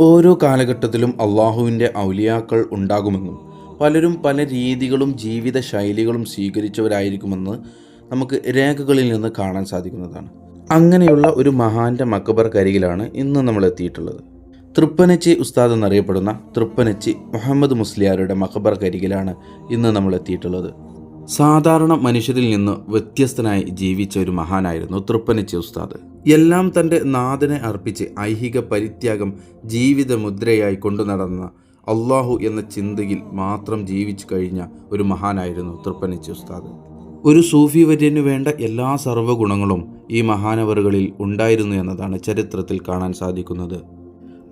ഓരോ കാലഘട്ടത്തിലും അള്ളാഹുവിന്റെ ഔലിയാക്കൾ ഉണ്ടാകുമെന്നും പലരും പല രീതികളും ജീവിത ശൈലികളും സ്വീകരിച്ചവരായിരിക്കുമെന്ന് നമുക്ക് രേഖകളിൽ നിന്ന് കാണാൻ സാധിക്കുന്നതാണ്. അങ്ങനെയുള്ള ഒരു മഹാന്റെ മക്കബർക്കരികിലാണ് ഇന്ന് നമ്മൾ എത്തിയിട്ടുള്ളത്. തൃപ്പനച്ചി ഉസ്താദ് എന്നറിയപ്പെടുന്ന തൃപ്പനച്ചി മുഹമ്മദ് മുസ്ലിയാരുടെ മക്കബർ കരികിലാണ് ഇന്ന് നമ്മൾ എത്തിയിട്ടുള്ളത്. സാധാരണ മനുഷ്യരിൽ നിന്ന് വ്യത്യസ്തനായി ജീവിച്ച ഒരു മഹാനായിരുന്നു തൃപ്പനച്ചി ഉസ്താദ്. എല്ലാം തന്റെ നാഥനെ അർപ്പിച്ച് ഐഹിക പരിത്യാഗം ജീവിത മുദ്രയായി കൊണ്ടു നടന്ന അള്ളാഹു എന്ന ചിന്തയിൽ മാത്രം ജീവിച്ചു കഴിഞ്ഞ ഒരു മഹാനായിരുന്നു തൃപ്പനച്ചി ഉസ്താദ്. ഒരു സൂഫി വര്യനു വേണ്ട എല്ലാ സർവഗുണങ്ങളും ഈ മഹാനവറുകളിൽ ഉണ്ടായിരുന്നു എന്നതാണ് ചരിത്രത്തിൽ കാണാൻ സാധിക്കുന്നത്.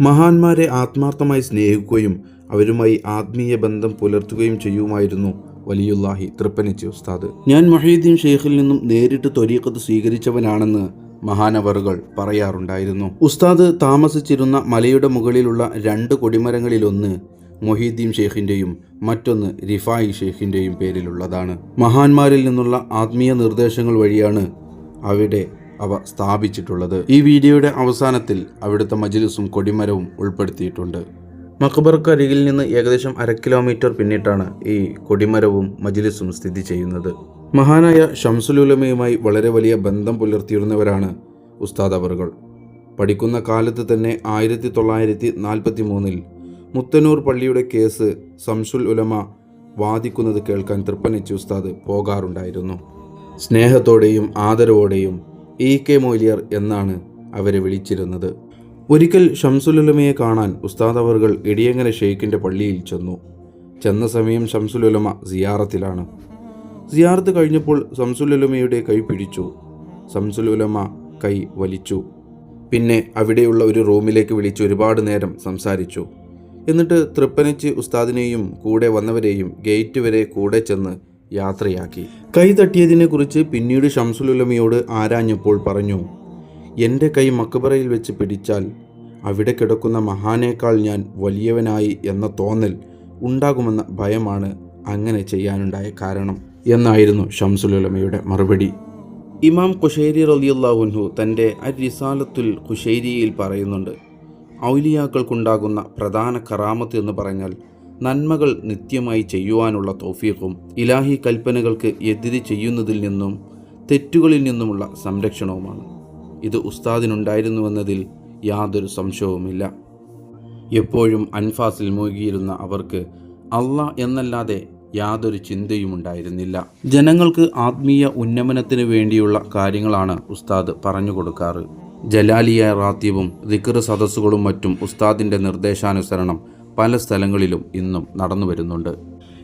മഹാന്മാരെ ആത്മാർത്ഥമായി സ്നേഹിക്കുകയും അവരുമായി ആത്മീയ ബന്ധം പുലർത്തുകയും ചെയ്യുമായിരുന്നു വലിയുല്ലാഹി തൃപ്പനിച്ചി ഉസ്താദ്. ഞാൻ മൊഹീദ്ദീൻ ഷെയ്ഖിൽ നിന്നും നേരിട്ട് തൊരീക്കത്ത് സ്വീകരിച്ചവനാണെന്ന് മഹാനവറുകൾ പറയാറുണ്ടായിരുന്നു. ഉസ്താദ് താമസിച്ചിരുന്ന മലയുടെ മുകളിലുള്ള രണ്ട് കൊടിമരങ്ങളിലൊന്ന് മൊഹീദ്ദീൻ ഷെയ്ഖിന്റെയും മറ്റൊന്ന് റിഫായി ഷെയ്ഖിന്റെയും പേരിലുള്ളതാണ്. മഹാന്മാരിൽ നിന്നുള്ള ആത്മീയ നിർദ്ദേശങ്ങൾ വഴിയാണ് അവിടെ അവ സ്ഥാപിച്ചിട്ടുള്ളത്. ഈ വീഡിയോയുടെ അവസാനത്തിൽ അവിടുത്തെ മജിലിസും കൊടിമരവും ഉൾപ്പെടുത്തിയിട്ടുണ്ട്. മക്ബർക്ക് അരികിൽ നിന്ന് ഏകദേശം അര കിലോമീറ്റർ പിന്നിട്ടാണ് ഈ കൊടിമരവും മജിലിസും സ്ഥിതി ചെയ്യുന്നത്. മഹാനായ ഷംസുലുലമയുമായി വളരെ വലിയ ബന്ധം പുലർത്തിയിരുന്നവരാണ് ഉസ്താദ് അവറുകൾ പഠിക്കുന്ന കാലത്ത് തന്നെ ആയിരത്തി തൊള്ളായിരത്തി നാൽപ്പത്തി മൂന്നിൽ മുത്തനൂർ പള്ളിയുടെ കേസ് സംസുൽ ഉലമ വാദിക്കുന്നത് കേൾക്കാൻ തൃപ്പനിച്ച് ഉസ്താദ് പോകാറുണ്ടായിരുന്നു. സ്നേഹത്തോടെയും ആദരവോടെയും ഇ കെ മൊയ്ലിയർ എന്നാണ് അവരെ വിളിച്ചിരുന്നത്. ഒരിക്കൽ ഷംസുലുലമയെ കാണാൻ ഉസ്താദ് അവർകൾ ഇടിയങ്ങനെ ഷെയ്ഖിന്റെ പള്ളിയിൽ ചെന്നു. ചെന്ന സമയം ഷംസുലുലമ സിയാറത്തിലാണ്. സിയാറത്ത് കഴിഞ്ഞപ്പോൾ സംസുലുലമയുടെ കൈ പിടിച്ചു. സംസുലുലമ കൈ വലിച്ചു. പിന്നെ അവിടെയുള്ള ഒരു റൂമിലേക്ക് വിളിച്ച് ഒരുപാട് നേരം സംസാരിച്ചു. എന്നിട്ട് തൃപ്പനച്ച് ഉസ്താദിനെയും കൂടെ വന്നവരെയും ഗേറ്റ് വരെ കൂടെ ചെന്ന് യാത്രയാക്കി. കൈ തട്ടിയതിനെക്കുറിച്ച് പിന്നീട് ഷംസുലുലമയോട് ആരാഞ്ഞപ്പോൾ പറഞ്ഞു എന്റെ കൈ മക്കബറയിൽ വെച്ച് പിടിച്ചാൽ അവിടെ കിടക്കുന്ന മഹാനേക്കാൾ ഞാൻ വലിയവനായി എന്ന തോന്നൽ ഉണ്ടാകുമെന്ന ഭയമാണ് അങ്ങനെ ചെയ്യാനുണ്ടായ കാരണം എന്നായിരുന്നു ഷംസുലുലമയുടെ മറുപടി. ഇമാം ഖുഷൈരി റലിയുല്ലാഹുൻഹു തന്റെ അരിസാലത്തുൽ കുഷൈരിയിൽ പറയുന്നുണ്ട് ഔലിയാക്കൾക്കുണ്ടാകുന്ന പ്രധാന കറാമത്ത് എന്ന് പറഞ്ഞാൽ നന്മകൾ നിത്യമായി ചെയ്യുവാനുള്ള തോഫീഖും ഇലാഹി കൽപ്പനകൾക്ക് എതിരി ചെയ്യുന്നതിൽ നിന്നും തെറ്റുകളിൽ നിന്നുമുള്ള സംരക്ഷണവുമാണ്. ഇത് ഉസ്താദിനുണ്ടായിരുന്നുവെന്നതിൽ യാതൊരു സംശയവുമില്ല. എപ്പോഴും അൻഫാസിൽ മുഴുകിയിരുന്ന അവർക്ക് അള്ളാഹ് എന്നല്ലാതെ യാതൊരു ചിന്തയും ഉണ്ടായിരുന്നില്ല. ജനങ്ങൾക്ക് ആത്മീയ ഉന്നമനത്തിന് വേണ്ടിയുള്ള കാര്യങ്ങളാണ് ഉസ്താദ് പറഞ്ഞു കൊടുക്കാറ്. ജലാലിയ റാത്തീബും ദിക്കറ് സദസ്സുകളും മറ്റും ഉസ്താദിന്റെ നിർദ്ദേശാനുസരണം പല സ്ഥലങ്ങളിലും ഇന്നും നടന്നു വരുന്നുണ്ട്.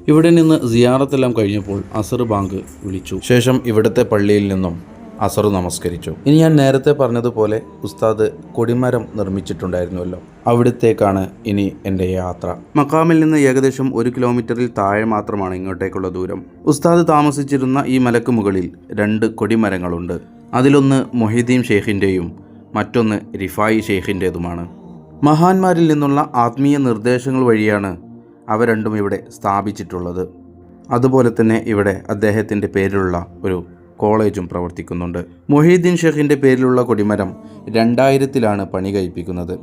ഇവിടെ നിന്ന് സിയാറത്തെല്ലാം കഴിഞ്ഞപ്പോൾ അസർ ബാങ്ക് വിളിച്ചു. ശേഷം ഇവിടുത്തെ പള്ളിയിൽ നിന്നും അസർ നമസ്കരിച്ചു. ഇനി ഞാൻ നേരത്തെ പറഞ്ഞതുപോലെ ഉസ്താദ് കൊടിമരം നിർമ്മിച്ചിട്ടുണ്ടായിരുന്നുവല്ലോ അവിടത്തേക്കാണ് ഇനി എന്റെ യാത്ര. മക്കാമിൽ നിന്ന് ഏകദേശം ഒരു കിലോമീറ്ററിൽ താഴെ മാത്രമാണ് ഇങ്ങോട്ടേക്കുള്ള ദൂരം. ഉസ്താദ് താമസിച്ചിരുന്ന ഈ മലക്ക് മുകളിൽ രണ്ട് കൊടിമരങ്ങളുണ്ട്. അതിലൊന്ന് മൊഹീദ്ദീൻ ഷെയ്ഖിന്റെയും മറ്റൊന്ന് റിഫായി ഷെയ്ഖിന്റേതുമാണ്. മഹാന്മാരിൽ നിന്നുള്ള ആത്മീയ നിർദ്ദേശങ്ങൾ വഴിയാണ് അവ രണ്ടും ഇവിടെ സ്ഥാപിച്ചിട്ടുള്ളത്. അതുപോലെ തന്നെ ഇവിടെ അദ്ദേഹത്തിന്റെ പേരിലുള്ള ഒരു കോളേജും പ്രവർത്തിക്കുന്നുണ്ട്. മൊഹീദ്ദീൻ ഷെഖിന്റെ പേരിലുള്ള കൊടിമരം രണ്ടായിരത്തിലാണ് പണി കഴിപ്പിക്കുന്നത്.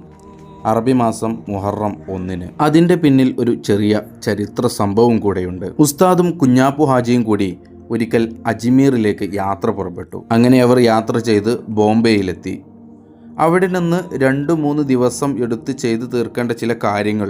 അറബി മാസം മുഹറം ഒന്നിന്. അതിന്റെ പിന്നിൽ ഒരു ചെറിയ ചരിത്ര സംഭവം കൂടെയുണ്ട്. ഉസ്താദും കുഞ്ഞാപ്പു ഹാജിയും കൂടി ഒരിക്കൽ അജ്മീറിലേക്ക് യാത്ര പുറപ്പെട്ടു. അങ്ങനെ അവർ യാത്ര ചെയ്ത് ബോംബെയിലെത്തി. അവിടെ നിന്ന് രണ്ട് മൂന്ന് ദിവസം എടുത്ത് ചെയ്തു തീർക്കേണ്ട ചില കാര്യങ്ങൾ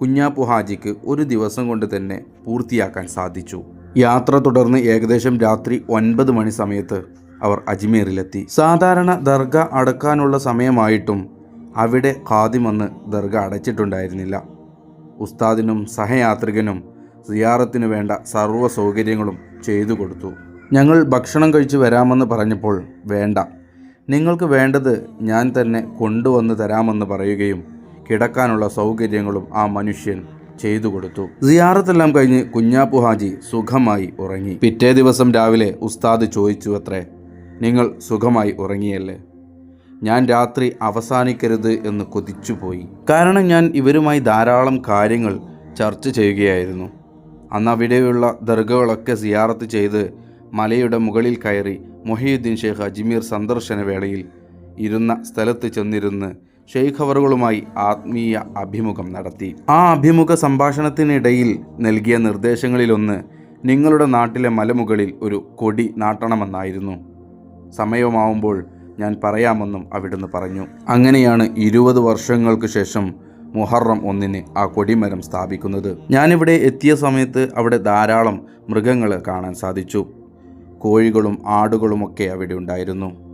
കുഞ്ഞാപ്പു ഹാജിക്ക് ഒരു ദിവസം കൊണ്ട് തന്നെ പൂർത്തിയാക്കാൻ സാധിച്ചു. യാത്ര തുടർന്ന് ഏകദേശം രാത്രി ഒൻപത് മണി സമയത്ത് അവർ അജ്മീറിലെത്തി. സാധാരണ ദർഗ അടക്കാനുള്ള സമയമായിട്ടും അവിടെ ഖാദിമെന്ന് ദർഗ അടച്ചിട്ടുണ്ടായിരുന്നില്ല. ഉസ്താദിനും സഹയാത്രികനും സിയാറത്തിന് വേണ്ട സർവ സൗകര്യങ്ങളും ചെയ്തു കൊടുത്തു. ഞങ്ങൾ ഭക്ഷണം കഴിച്ച് വരാമെന്ന് പറഞ്ഞപ്പോൾ വേണ്ട. നിങ്ങൾക്ക് വേണ്ടത് ഞാൻ തന്നെ കൊണ്ടുവന്ന് തരാമെന്ന് പറയുകയും കിടക്കാനുള്ള സൗകര്യങ്ങളും ആ മനുഷ്യൻ ചെയ്തു കൊടുത്തു. സിയാറത്തെല്ലാം കഴിഞ്ഞ് കുഞ്ഞാപ്പു ഹാജി സുഖമായി ഉറങ്ങി. പിറ്റേ ദിവസം രാവിലെ ഉസ്താദ് ചോദിച്ചു അത്രേ നിങ്ങൾ സുഖമായി ഉറങ്ങിയല്ലേ? ഞാൻ രാത്രി അവസാനിക്കരുത് എന്ന് കൊതിച്ചുപോയി കാരണം ഞാൻ ഇവരുമായി ധാരാളം കാര്യങ്ങൾ ചർച്ച ചെയ്യുകയായിരുന്നു. അന്ന് അവിടെയുള്ള ദർഗകളൊക്കെ സിയാറത്ത് ചെയ്ത് മലയുടെ മുകളിൽ കയറി മൊഹീദ്ദീൻ ഷേഖ് അജ്മീർ സന്ദർശന വേളയിൽ ഇരുന്ന സ്ഥലത്ത് ചെന്നിരുന്ന് ഷെയ്ഖ് അവറുകളുമായി ആത്മീയ അഭിമുഖം നടത്തി. ആ അഭിമുഖ സംഭാഷണത്തിനിടയിൽ നൽകിയ നിർദ്ദേശങ്ങളിലൊന്ന് നിങ്ങളുടെ നാട്ടിലെ മലമുകളിൽ ഒരു കൊടി നാട്ടണമെന്നായിരുന്നു. സമയമാവുമ്പോൾ ഞാൻ പറയാമെന്നും അവിടുന്ന് പറഞ്ഞു. അങ്ങനെയാണ് ഇരുപത് വർഷങ്ങൾക്ക് ശേഷം മുഹറം ഒന്നിന് ആ കൊടിമരം സ്ഥാപിക്കുന്നത്. ഞാനിവിടെ എത്തിയ സമയത്ത് അവിടെ ധാരാളം മൃഗങ്ങൾ കാണാൻ സാധിച്ചു. കോഴികളും ആടുകളുമൊക്കെ അവിടെ ഉണ്ടായിരുന്നു.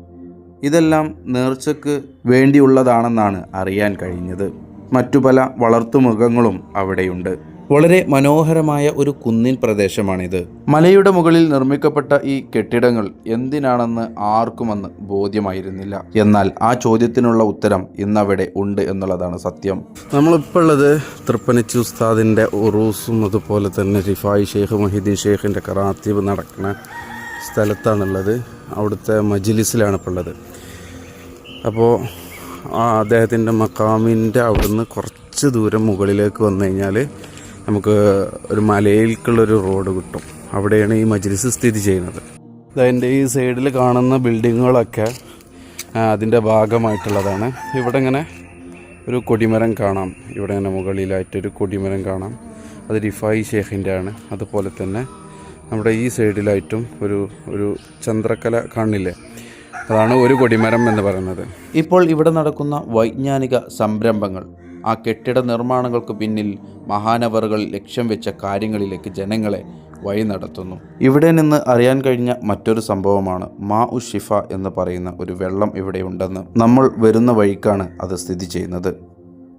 ഇതെല്ലാം നേർച്ചയ്ക്ക് വേണ്ടിയുള്ളതാണെന്നാണ് അറിയാൻ കഴിഞ്ഞത്. മറ്റു പല വളർത്തുമൃഗങ്ങളും അവിടെയുണ്ട്. വളരെ മനോഹരമായ ഒരു കുന്നിൻ പ്രദേശമാണിത്. മലയുടെ മുകളിൽ നിർമ്മിക്കപ്പെട്ട ഈ കെട്ടിടങ്ങൾ എന്തിനാണെന്ന് ആർക്കുമെന്ന് ബോധ്യമായിരുന്നില്ല. എന്നാൽ ആ ചോദ്യത്തിനുള്ള ഉത്തരം ഇന്നവിടെ ഉണ്ട് എന്നുള്ളതാണ് സത്യം. നമ്മളിപ്പോൾ ഉള്ളത് തൃപ്പനച്ചി ഉസ്താദിന്റെ ഉറൂസും അതുപോലെ തന്നെ റിഫായി ഷെയ്ഖ് മൊഹീദ്ദീൻ ഷെയ്ഖിന്റെ കറാത്തീവ് നടക്കുന്ന സ്ഥലത്താണുള്ളത്. അവിടുത്തെ മജിലിസിലാണ് ഇപ്പോൾ ഉള്ളത് അപ്പോൾ ആ അദ്ദേഹത്തിന്റെ മക്കാമിന്റെ അവിടുന്ന് കുറച്ച് ദൂരം മുകളിലേക്ക് വന്നു കഴിഞ്ഞാൽ നമുക്ക് ഒരു മലയിലേക്കുള്ളൊരു റോഡ് കിട്ടും. അവിടെയാണ് ഈ മജ്ലിസ് സ്ഥിതി ചെയ്യുന്നത്. അതിന്റെ ഈ സൈഡിൽ കാണുന്ന ബിൽഡിങ്ങുകളൊക്കെ അതിന്റെ ഭാഗമായിട്ടുള്ളതാണ്. ഇവിടെ ഇങ്ങനെ ഒരു കൊടിമരം കാണാം. ഇവിടെ ഇങ്ങനെ മുകളിലായിട്ടൊരു കൊടിമരം കാണാം. അത് റിഫായി ഷേഖിന്റെ ആണ് അതുപോലെ തന്നെ നമ്മുടെ ഈ സൈഡിലായിട്ടും ഒരു ഒരു ചന്ദ്രക്കല കാണില്ലേ? അതാണ് ഒരു കൊടിമരം എന്ന് പറയുന്നത്. ഇപ്പോൾ ഇവിടെ നടക്കുന്ന വൈജ്ഞാനിക സംരംഭങ്ങൾ ആ കെട്ടിട നിർമ്മാണങ്ങൾക്ക് പിന്നിൽ മഹാനവറുകൾ ലക്ഷ്യം വെച്ച കാര്യങ്ങളിലേക്ക് ജനങ്ങളെ വഴി നടത്തുന്നു. ഇവിടെ നിന്ന് അറിയാൻ കഴിഞ്ഞ മറ്റൊരു സംഭവമാണ് മാ ഉ ഷിഫ എന്ന് പറയുന്ന ഒരു വെള്ളം ഇവിടെ ഉണ്ടെന്ന് നമ്മൾ വരുന്ന വഴിക്കാണ് അത് സ്ഥിതി ചെയ്യുന്നത്.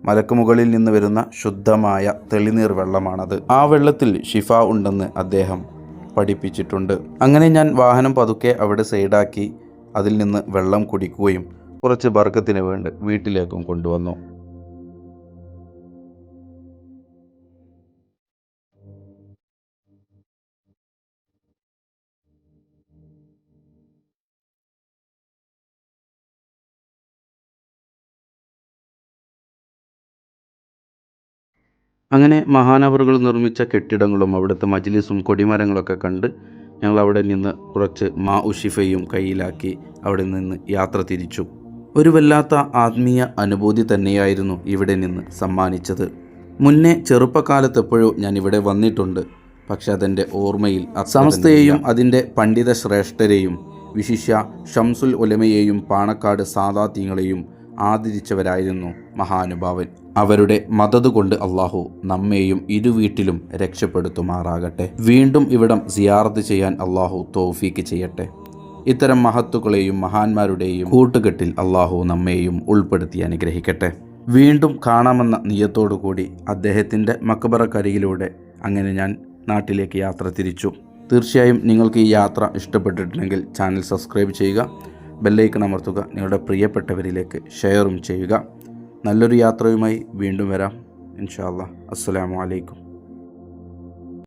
മലക്കുമുകളിൽ നിന്ന് വരുന്ന ശുദ്ധമായ തെളിനീർ വെള്ളമാണത്. ആ വെള്ളത്തിൽ ഷിഫ ഉണ്ടെന്ന് അദ്ദേഹം പഠിപ്പിച്ചിട്ടുണ്ട്. അങ്ങനെ ഞാൻ വാഹനം പതുക്കെ അവിടെ സൈഡാക്കി അതിൽ നിന്ന് വെള്ളം കുടിക്കുകയും കുറച്ച് ബർക്കത്തിന് വേണ്ടി വീട്ടിലേക്കും കൊണ്ടുവന്നു. അങ്ങനെ മഹാനവറുകൾ നിർമ്മിച്ച കെട്ടിടങ്ങളും അവിടുത്തെ മജ്ലിസും കൊടിമരങ്ങളൊക്കെ കണ്ട് ഞങ്ങൾ അവിടെ നിന്ന് കുറച്ച് മാ ഉഷിഫയും കയ്യിലാക്കി അവിടെ നിന്ന് യാത്ര തിരിച്ചു. ഒരു വല്ലാത്ത ആത്മീയ അനുഭൂതി തന്നെയായിരുന്നു ഇവിടെ നിന്ന് സമ്മാനിച്ചത്. മുന്നേ ചെറുപ്പകാലത്ത് എപ്പോഴും ഞാൻ ഇവിടെ വന്നിട്ടുണ്ട്. പക്ഷെ അതെന്റെ ഓർമ്മയിൽ സമസ്തയെയും അതിന്റെ പണ്ഡിത ശ്രേഷ്ഠരെയും വിശിഷ്യ ഷംസുൽ ഉലമയെയും പാണക്കാട് സാദാത്യങ്ങളെയും ആദരിച്ചവരായിരുന്നു മഹാനുഭാവൻ. അവരുടെ മദത് കൊണ്ട് അള്ളാഹു നമ്മെയും ഇരുവീട്ടിലും രക്ഷപ്പെടുത്തുമാറാകട്ടെ. വീണ്ടും ഇവിടം സിയാറത്ത് ചെയ്യാൻ അള്ളാഹു തോഫീക്ക് ചെയ്യട്ടെ. ഇത്തരം മഹത്തുക്കളെയും മഹാന്മാരുടെയും കൂട്ടുകെട്ടിൽ അള്ളാഹു നമ്മെയും ഉൾപ്പെടുത്തി അനുഗ്രഹിക്കട്ടെ. വീണ്ടും കാണാമെന്ന നിയത്തോടു കൂടി അദ്ദേഹത്തിന്റെ മക്കബറക്കരികിലൂടെ അങ്ങനെ ഞാൻ നാട്ടിലേക്ക് യാത്ര തിരിച്ചു. തീർച്ചയായും നിങ്ങൾക്ക് ഈ യാത്ര ഇഷ്ടപ്പെട്ടിട്ടുണ്ടെങ്കിൽ ചാനൽ സബ്സ്ക്രൈബ് ചെയ്യുക. ബെല്ലൈക്കൺ അമർത്തുക. നിങ്ങളുടെ പ്രിയപ്പെട്ടവരിലേക്ക് ഷെയറും ചെയ്യുക. നല്ലൊരു യാത്രയുമായി വീണ്ടും വരാം. ഇൻഷാല്ലാ അസ്സലാമു അലൈക്കും.